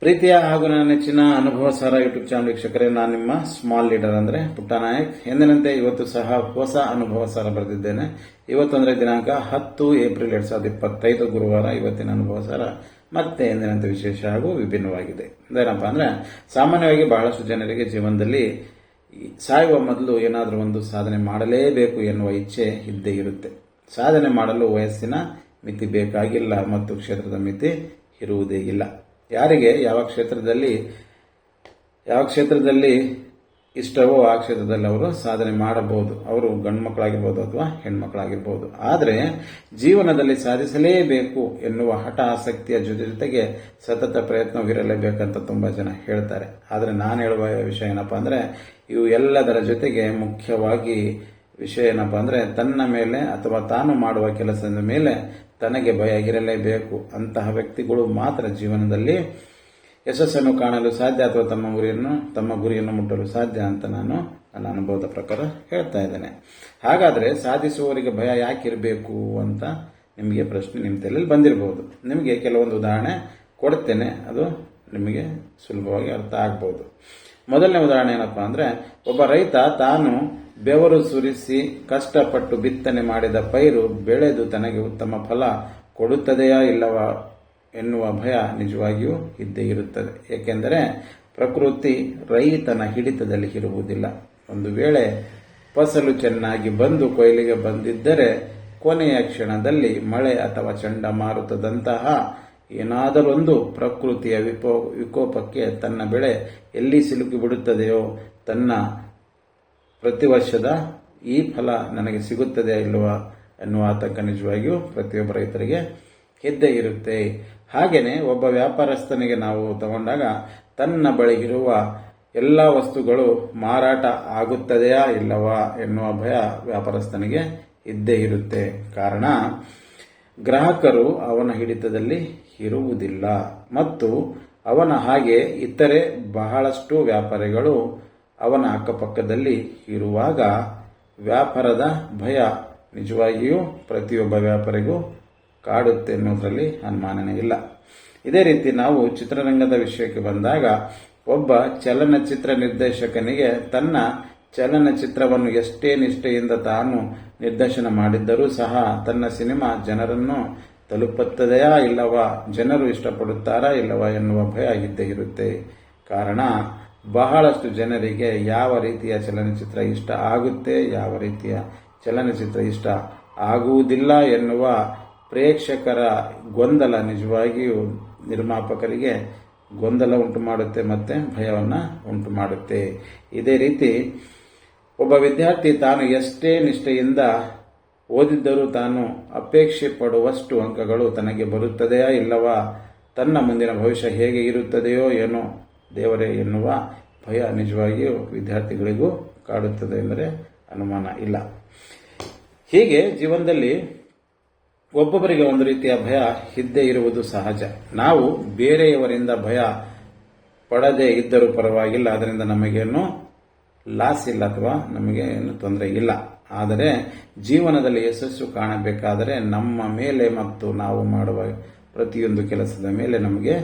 ಪ್ರೀತಿಯ ಹಾಗೂ ನನ್ನ ನೆಚ್ಚಿನ ಅನುಭವ ಸಾರ ಯೂಟ್ಯೂಬ್ ಚಾನಲ್ ವೀಕ್ಷಕರೇ, ನಾನು ನಿಮ್ಮ ಸ್ಮಾಲ್ ಲೀಡರ್ ಅಂದ್ರೆ ಪುಟ್ಟ ನಾಯಕ್. ಎಂದಿನಂತೆ ಇವತ್ತು ಸಹ ಹೊಸ ಅನುಭವ ಸಾರ ಬರೆದಿದ್ದೇನೆ. ಇವತ್ತು ಅಂದ್ರೆ ದಿನಾಂಕ ಹತ್ತು ಏಪ್ರಿಲ್ ಎರಡ್ ಸಾವಿರದ ಇಪ್ಪತ್ತೈದು ಗುರುವಾರ ಇವತ್ತಿನ ಅನುಭವ ಸಾರ ಮತ್ತೆ ಎಂದಿನಂತೆ ವಿಶೇಷ ಹಾಗೂ ವಿಭಿನ್ನವಾಗಿದೆ. ಅದೇನಪ್ಪ ಅಂದ್ರೆ, ಸಾಮಾನ್ಯವಾಗಿ ಬಹಳಷ್ಟು ಜನರಿಗೆ ಜೀವನದಲ್ಲಿ ಸಾಯುವ ಮೊದಲು ಏನಾದರೂ ಒಂದು ಸಾಧನೆ ಮಾಡಲೇಬೇಕು ಎನ್ನುವ ಇಚ್ಛೆ ಇದ್ದೇ ಇರುತ್ತೆ. ಸಾಧನೆ ಮಾಡಲು ವಯಸ್ಸಿನ ಮಿತಿ ಬೇಕಾಗಿಲ್ಲ ಮತ್ತು ಕ್ಷೇತ್ರದ ಮಿತಿ ಇರುವುದೇ ಇಲ್ಲ. ಯಾರಿಗೆ, ಯಾವ ಕ್ಷೇತ್ರದಲ್ಲಿ ಯಾವ ಕ್ಷೇತ್ರದಲ್ಲಿ ಇಷ್ಟವೋ ಆ ಕ್ಷೇತ್ರದಲ್ಲಿ ಅವರು ಸಾಧನೆ ಮಾಡಬಹುದು. ಅವರು ಗಂಡು ಮಕ್ಕಳಾಗಿರ್ಬೋದು ಅಥವಾ ಹೆಣ್ಮಕ್ಳಾಗಿರ್ಬೋದು. ಆದರೆ ಜೀವನದಲ್ಲಿ ಸಾಧಿಸಲೇಬೇಕು ಎನ್ನುವ ಹಠ ಆಸಕ್ತಿಯ ಜೊತೆ ಜೊತೆಗೆ ಸತತ ಪ್ರಯತ್ನವಿರಲೇಬೇಕಂತ ತುಂಬ ಜನ ಹೇಳ್ತಾರೆ. ಆದರೆ ನಾನು ಹೇಳುವ ವಿಷಯ ಏನಪ್ಪ ಅಂದರೆ, ಇವು ಎಲ್ಲದರ ಜೊತೆಗೆ ಮುಖ್ಯವಾಗಿ ವಿಷಯ ಏನಪ್ಪ ಅಂದರೆ ತನ್ನ ಮೇಲೆ ಅಥವಾ ತಾನು ಮಾಡುವ ಕೆಲಸದ ಮೇಲೆ ತನಗೆ ಭಯ ಇರಲೇಬೇಕು. ಅಂತಹ ವ್ಯಕ್ತಿಗಳು ಮಾತ್ರ ಜೀವನದಲ್ಲಿ ಯಶಸ್ಸನ್ನು ಕಾಣಲು ಸಾಧ್ಯ ಅಥವಾ ತಮ್ಮ ಗುರಿಯನ್ನು ತಮ್ಮ ಗುರಿಯನ್ನು ಮುಟ್ಟಲು ಸಾಧ್ಯ ಅಂತ ನಾನು, ನನ್ನ ಅನುಭವದ ಪ್ರಕಾರ ಹೇಳ್ತಾ ಇದ್ದೇನೆ. ಹಾಗಾದರೆ ಸಾಧಿಸುವವರಿಗೆ ಭಯ ಯಾಕಿರಬೇಕು ಅಂತ ನಿಮಗೆ ಪ್ರಶ್ನೆ ನಿಮ್ಮ ತಲೆಯಲ್ಲಿ ಬಂದಿರಬಹುದು ನಿಮಗೆ ಕೆಲವೊಂದು ಉದಾಹರಣೆ ಕೊಡ್ತೇನೆ. ಅದು ನಿಮಗೆ ಸುಲಭವಾಗಿ ಅರ್ಥ ಆಗ್ಬೋದು. ಮೊದಲನೇ ಉದಾಹರಣೆ ಏನಪ್ಪಾ ಅಂದರೆ, ಒಬ್ಬ ರೈತ ತಾನು ಬೆವರು ಸುರಿಸಿ ಕಷ್ಟಪಟ್ಟು ಬಿತ್ತನೆ ಮಾಡಿದ ಪೈರು ಬೆಳೆದು ತನಗೆ ಉತ್ತಮ ಫಲ ಕೊಡುತ್ತದೆಯಾ ಇಲ್ಲವಾ ಎನ್ನುವ ಭಯ ನಿಜವಾಗಿಯೂ ಇದ್ದೇ ಇರುತ್ತದೆ. ಏಕೆಂದರೆ ಪ್ರಕೃತಿ ರೈತನ ಹಿಡಿತದಲ್ಲಿ ಇರುವುದಿಲ್ಲ. ಒಂದು ವೇಳೆ ಫಸಲು ಚೆನ್ನಾಗಿ ಬಂದು ಕೊಯ್ಲಿಗೆ ಬಂದಿದ್ದರೆ ಕೊನೆಯ ಕ್ಷಣದಲ್ಲಿ ಮಳೆ ಅಥವಾ ಚಂಡಮಾರುತದಂತಹ ಏನಾದರೊಂದು ಪ್ರಕೃತಿಯ ವಿಪೋ, ವಿಕೋಪಕ್ಕೆ ತನ್ನ ಬೆಳೆ ಎಲ್ಲಿ ಸಿಲುಕಿಬಿಡುತ್ತದೆಯೋ ತನ್ನ ಪ್ರತಿ ವರ್ಷದ ಈ ಫಲ ನನಗೆ ಸಿಗುತ್ತದೆ ಇಲ್ಲವ ಎನ್ನುವ ಆತಂಕ ನಿಜವಾಗಿಯೂ ಪ್ರತಿಯೊಬ್ಬ ರೈತರಿಗೆ ಇದ್ದೇ ಇರುತ್ತೆ. ಹಾಗೆಯೇ ಒಬ್ಬ ವ್ಯಾಪಾರಸ್ಥನಿಗೆ ನಾವು ತಗೊಂಡಾಗ ತನ್ನ ಬಳಿ ಇರುವ ಎಲ್ಲ ವಸ್ತುಗಳು ಮಾರಾಟ ಆಗುತ್ತದೆಯಾ ಇಲ್ಲವಾ ಎನ್ನುವ ಭಯ ವ್ಯಾಪಾರಸ್ಥನಿಗೆ ಇದ್ದೇ ಇರುತ್ತೆ. ಕಾರಣ, ಗ್ರಾಹಕರು ಅವನ ಹಿಡಿತದಲ್ಲಿ ಇರುವುದಿಲ್ಲ. ಮತ್ತು ಅವನ ಹಾಗೆ ಇತರೆ ಬಹಳಷ್ಟು ವ್ಯಾಪಾರಿಗಳು ಅವನ ಅಕ್ಕಪಕ್ಕದಲ್ಲಿ ಇರುವಾಗ ವ್ಯಾಪಾರದ ಭಯ ನಿಜವಾಗಿಯೂ ಪ್ರತಿಯೊಬ್ಬ ವ್ಯಾಪಾರಿಗೂ ಕಾಡುತ್ತೆ ಎನ್ನುವುದರಲ್ಲಿ ಅನುಮಾನನೇ ಇಲ್ಲ. ಇದೇ ರೀತಿ ನಾವು ಚಿತ್ರರಂಗದ ವಿಷಯಕ್ಕೆ ಬಂದಾಗ ಒಬ್ಬ ಚಲನಚಿತ್ರ ನಿರ್ದೇಶಕನಿಗೆ ತನ್ನ ಚಲನಚಿತ್ರವನ್ನು ಎಷ್ಟೇ ನಿಷ್ಠೆಯಿಂದ ತಾನು ನಿರ್ದೇಶನ ಮಾಡಿದ್ದರೂ ಸಹ ತನ್ನ ಸಿನಿಮಾ ಜನರನ್ನು ತಲುಪುತ್ತದೆಯಾ ಇಲ್ಲವಾ ಜನರು ಇಷ್ಟಪಡುತ್ತಾರಾ ಇಲ್ಲವಾ ಎನ್ನುವ ಭಯ ಇದ್ದೇ ಇರುತ್ತೆ. ಕಾರಣ ಬಹಳಷ್ಟು ಜನರಿಗೆ ಯಾವ ರೀತಿಯ ಚಲನಚಿತ್ರ ಇಷ್ಟ ಆಗುತ್ತೆ, ಯಾವ ರೀತಿಯ ಚಲನಚಿತ್ರ ಇಷ್ಟ ಆಗುವುದಿಲ್ಲ ಎನ್ನುವ ಪ್ರೇಕ್ಷಕರ ಗೊಂದಲ ನಿಜವಾಗಿಯೂ ನಿರ್ಮಾಪಕರಿಗೆ ಗೊಂದಲ ಉಂಟು ಮಾಡುತ್ತೆ ಮತ್ತೆ ಭಯವನ್ನ ಉಂಟು ಮಾಡುತ್ತೆ. ಇದೇ ರೀತಿ ಒಬ್ಬ ವಿದ್ಯಾರ್ಥಿ ತಾನು ಎಷ್ಟೇ ನಿಷ್ಠೆಯಿಂದ ಓದಿದ್ದರೂ ತಾನು ಅಪೇಕ್ಷೆ ಪಡುವಷ್ಟು ಅಂಕಗಳು ತನಗೆ ಬರುತ್ತದೆಯಾ ಇಲ್ಲವಾ, ತನ್ನ ಮುಂದಿನ ಭವಿಷ್ಯ ಹೇಗೆ ಇರುತ್ತದೆಯೋ ಏನೋ ದೇವರೇ ಎನ್ನುವ ಭಯ ನಿಜವಾಗಿಯೂ ವಿದ್ಯಾರ್ಥಿಗಳಿಗೂ ಕಾಡುತ್ತದೆ ಎಂದರೆ ಅನುಮಾನ ಇಲ್ಲ. ಹೀಗೆ ಜೀವನದಲ್ಲಿ ಒಬ್ಬೊಬ್ಬರಿಗೆ ಒಂದು ರೀತಿಯ ಭಯ ಇದ್ದೇ ಇರುವುದು ಸಹಜ. ನಾವು ಬೇರೆಯವರಿಂದ ಭಯ ಪಡದೇ ಇದ್ದರೂ ಪರವಾಗಿಲ್ಲ, ಅದರಿಂದ ನಮಗೇನು ಲಾಸ್ ಇಲ್ಲ ಅಥವಾ ನಮಗೆ ಏನು ತೊಂದರೆ ಇಲ್ಲ. ಆದರೆ ಜೀವನದಲ್ಲಿ ಯಶಸ್ಸು ಕಾಣಬೇಕಾದರೆ ನಮ್ಮ ಮೇಲೆ ಮತ್ತು ನಾವು ಮಾಡುವ ಪ್ರತಿಯೊಂದು ಕೆಲಸದ ಮೇಲೆ ನಮಗೆ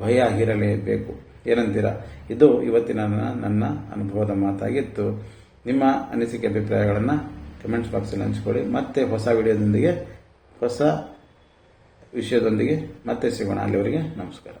ಭಯ ಇರಲೇಬೇಕು. ಏನಂತೀರಾ? ಇದು ಇವತ್ತಿನ ನನ್ನ ಅನುಭವದ ಮಾತಾಗಿತ್ತು. ನಿಮ್ಮ ಅನಿಸಿಕೆ ಅಭಿಪ್ರಾಯಗಳನ್ನು ಕಮೆಂಟ್ಸ್ ಬಾಕ್ಸಲ್ಲಿ ಹಂಚಿಕೊಳ್ಳಿ. ಮತ್ತೆ ಹೊಸ ವಿಡಿಯೋದೊಂದಿಗೆ ಹೊಸ ವಿಷಯದೊಂದಿಗೆ ಮತ್ತೆ ಸಿಗೋಣ. ಅಲ್ಲಿವರೆಗೆ ನಮಸ್ಕಾರ.